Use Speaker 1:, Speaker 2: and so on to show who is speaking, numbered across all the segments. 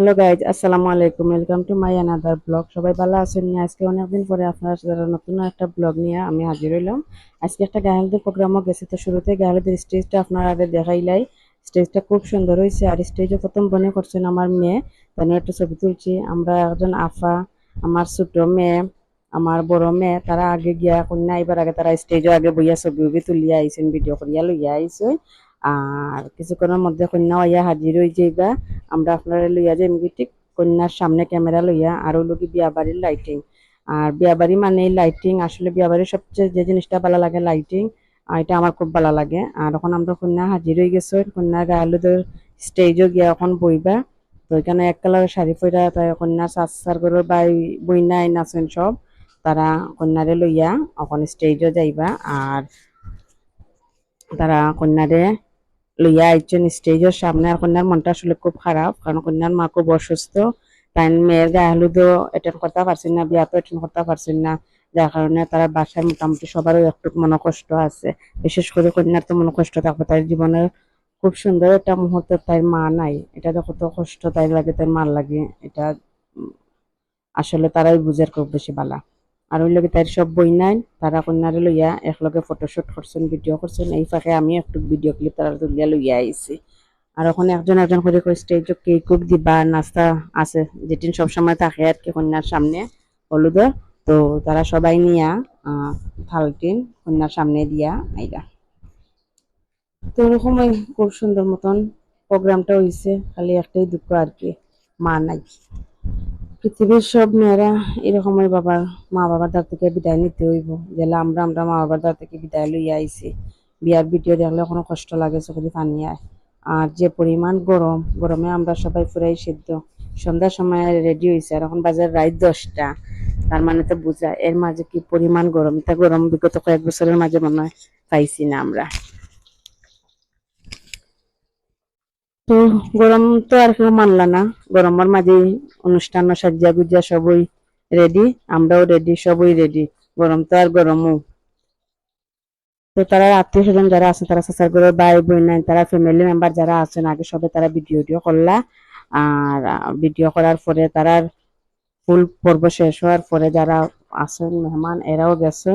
Speaker 1: Hello guys আসসালামু আলাইকুম welcome to my another blog সবাই ভালো আছেন? আজকে অনেকদিন পরে আপনার সাথে নতুন একটা ব্লগ নিয়ে আমি হাজির হইলাম। আজকে একটা গায়ালদের প্রোগ্রামও গেছে। তো শুরুতে গায়ালদের স্টেজটা আপনার আগে দেখাইলাই। স্টেজটা খুব সুন্দর হয়েছে আর স্টেজও প্রথম বনে করছেন আমার মেয়ে। তাই একটা ছবি তুলছি। আমরা একজন আফা, আমার ছোট মেয়ে, আমার বড় মেয়ে। তারা আগে গিয়া কন্যা, এবার আগে তারা স্টেজও আগে বইয়া ছবি উবি তুলিয়া আইছেন ভিডিও করিয়া লইয়া আইছে। আর কিছুক্ষণের মধ্যে কন্যা হইয়া হাজির হয়ে যাইবা আমরা আপনারা লইয়া যাই ঠিক কন্যার সামনে ক্যামেরা লইয়া, আর হলো কি বিয়া বাড়ির লাইটিং আর বিয়াবাড়ি মানে লাইটিং আসলে বিয়া বাড়ির সবচেয়ে যে জিনিসটা ভালো লাগে লাইটিং এটা আমার খুব ভালো লাগে। আর এখন আমরা কন্যা হাজির হয়ে গেছো, কন্যার গায়ে হলুদের স্টেজও গিয়া এখন বইবা। তো এখানে এক কালার শাড়ি পরা তাই কন্যা সাসার করে বাই বইনাই নাচেন সব, তারা কন্যারে লইয়া এখন স্টেজও যাইবা। আর তারা কন্যারে লইয়া আইছেন স্টেজের সামনে আর কন্যার মনটা আসলে খুব খারাপ, কারণ কন্যার মা খুব অসুস্থ। তাই মেয়ের গায়ে হলুদও অ্যাটেন্ড করতে পারছেন না বিয়াতেও অ্যাটেন্ড করতে পারছেন না। যার কারণে তারা বাসায় মোটামুটি সবারও একটু মনে কষ্ট আছে। বিশেষ করে কন্যার তো মনে কষ্ট থাকবে তাই জীবনের খুব সুন্দর একটা মুহূর্ত তাই মা নাই। এটা তো কত কষ্ট তাই লাগে তাই মার লাগে। এটা আসলে তারাই বুঝের খুব বেশি বালা। আর ওই লগে তার সব বই নাই তারা কন্যারে লইয়া একলগে ফটোশুট করছেন ভিডিও করছেন এই ফাঁকে আমি একটু ভিডিও ক্লিপ তারা তুলিয়া লইয়া আইছি আর ওখানে একজন একজন করে করে স্টেজ কেক কুক দিবা নাস্তা আছে? যেটিন সবসময় থাকে আর কি কন্যার সামনে হলুদের তো তারা সবাই নিয়া আহ, থালটিন কন্যার সামনে দিয়া আইলা। তো ওরকমই খুব সুন্দর মতন প্রোগ্রামটা হইছে খালি একটাই দুঃখ আর কি মা নাই। পৃথিবীর সব মেয়েরা এরকমই বাবার মা বাবার দ্বার থেকে বিদায় নিতে হইব। যেলা আমরা আমরা মা বাবার দ্বার থেকে বিদায় লইয়া আইছি। বিয়ার ভিডিও দেখলে কোনো কষ্ট লাগে চোখে পানি আয়। আর যে পরিমাণ গরম, গরমে আমরা সবাই পুরাই সিদ্ধ। সন্ধ্যার সময় রেডি হয়েছে আর এখন বাজার রাত দশটা। তার মানে তো বুঝা, এর মাঝে কি পরিমাণ গরম? এটা গরম বিগত কয়েক বছরের মাঝে মনে হয় পাইছি না আমরা। তো গরম তো আর কেউ মানলা না। গরমের মাঝে অনুষ্ঠান, সাজ্জা গুজ্জা সবই রেডি আমরাও রেডি সবই রেডি গরম তো আর গরমও। তো তারা আত্মীয় স্বজন যারা আছে তারা সাসার করে ভাই, বোন নাই, তারা ফ্যামিলি মেম্বার যারা আছেন, আগে সবে তারা ভিডিও করলা। আর ভিডিও করার পরে তারার ফুল পর্ব শেষ হওয়ার পরে যারা আছেন, মেহমান, এরাও গেছে।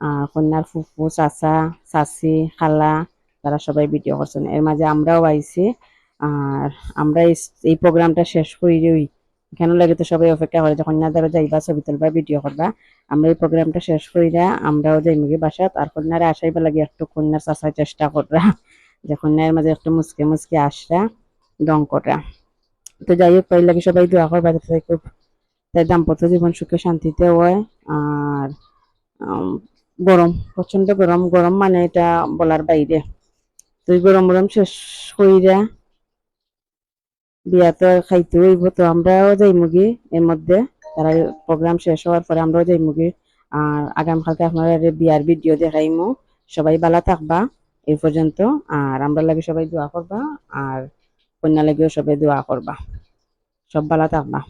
Speaker 1: আর কন্যার ফুফু, চাচা, চাচি, খালা, তারা সবাই ভিডিও করছেন। এর মাঝে আমরাও আইছি। আর আমরা এই- প্রোগ্রামটা শেষ করি ওই এখানে লাগে তো সবাই অপেক্ষা করে যে কন্যাদারও যাইবা ছবি তুলবা ভিডিও করবা, আমরা এই প্রোগ্রামটা শেষ করিরা আমরাও যাই মুগি বাসাত, আর কন্যারে আসাইবা লাগে একটু কন্যার চাষার চেষ্টা কররা, যে কন্যার মাঝে একটু মুসকে মুসকে আসরা, ডং করা তো যাই হোক তাই লাগে সবাই দোয়া করবা খুব, তাই দাম্পত্য জীবন সুখে শান্তিতে হয়, আর গরম প্রচণ্ড গরম গরম মানে এটা বলার বাইরে। তো এই গরম গরম শেষ কইরা বিয়া তো খাইতে হইব, তো আমরাও যাই মুগি এর মধ্যে। তারা প্রোগ্রাম শেষ হওয়ার পরে আমরাও যাই মুগি আর আগামীকালকে আপনারা বিয়ার ভিডিও দেখাইমু, সবাই ভালো থাকবা এই পর্যন্ত। আর আমরা লাগে সবাই দোয়া করবা, আর কন্যা লাগেও সবাই দোয়া করবা। সব ভালো থাকবা।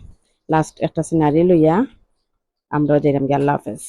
Speaker 1: লাস্ট একটা সিনারি লইয়া আমরাও যাইলাম গিয়ে, আল্লাহ হাফেজ।